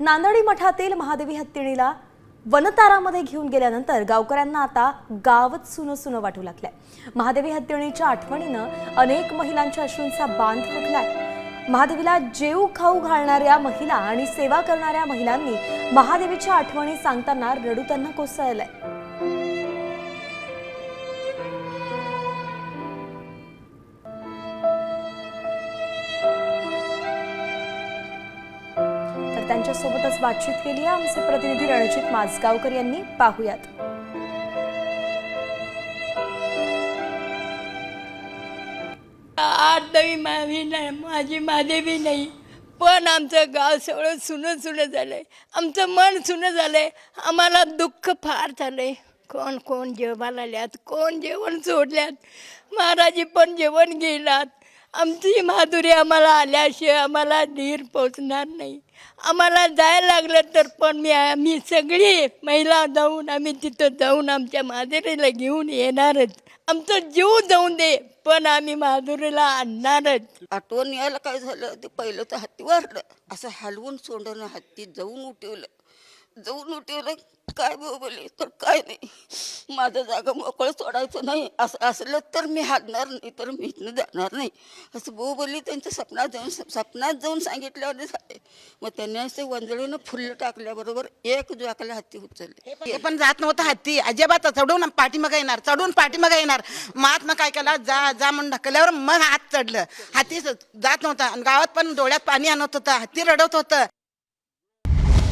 नांदडी मठातील महादेवी हत्तीणीला वनतारामध्ये घेऊन गेल्यानंतर गावकऱ्यांना आता गावच सुनं सुनं वाटू लागलंय. महादेवी हत्तीणीच्या आठवणीनं अनेक महिलांच्या अश्रूंचा बांध फुटलाय. महादेवीला जेऊ खाऊ घालणाऱ्या महिला आणि सेवा करणाऱ्या महिलांनी महादेवीच्या आठवणी सांगताना रडू त्यांना कोसळलंय. त्यांच्यासोबतच बातचीत केली आहे. आमचे प्रतिनिधी रणजित माजगावकर यांनी पाहुयात. आठवी मावी नाही माझी महादेवी नाही. पण आमचं गाव सगळं सुनं सुनं झालंय. आमचं मन सुनं झालंय. आम्हाला दुःख फार झालंय. कोण कोण जेवायला आल्यात कोण जेवण सोडल्यात. महाराजी पण जेवण गेलात आमची माधुरी आम्हाला आल्याशिवाय आम्हाला धीर पोचणार नाही. आम्हाला जायला लागलं तर पण मी आम्ही सगळी महिला जाऊन आम्ही तिथं जाऊन आमच्या माधुरीला घेऊन येणारच. आमचं जीव जाऊन दे पण आम्ही माधुरीला आणणारच. आठवण यायला काय झालं? ते पहिलं तर हत्ती वारलं. असं हलवून सोडणं हत्ती जाऊन उठवलं. जाऊन उठवलं काय बोबले तर काय नाही. माझं जागा मोकळं सोडायचं नाही. असं असलं तर मी हालणार नाही तर मी इथनं जाणार नाही. असं बोबली त्यांच्या सपनात जाऊन सपनात जाऊन सांगितल्यावर झाले. मग त्यांनी असं वंजळीनं फुल्लं टाकल्याबरोबर एक जोकाला हत्ती उचलली. हे पण जात नव्हतं हत्ती अजिबात चढून पाठीमागं येणार चढून पाठीमागं येणार. महात्मा काय केला? जा जा म्हणून ढकलल्यावर मग हात चढलं. हत्ती जात नव्हता. आणि गावात पण डोळ्यात पाणी आणत होतं. हत्ती रडत होतं.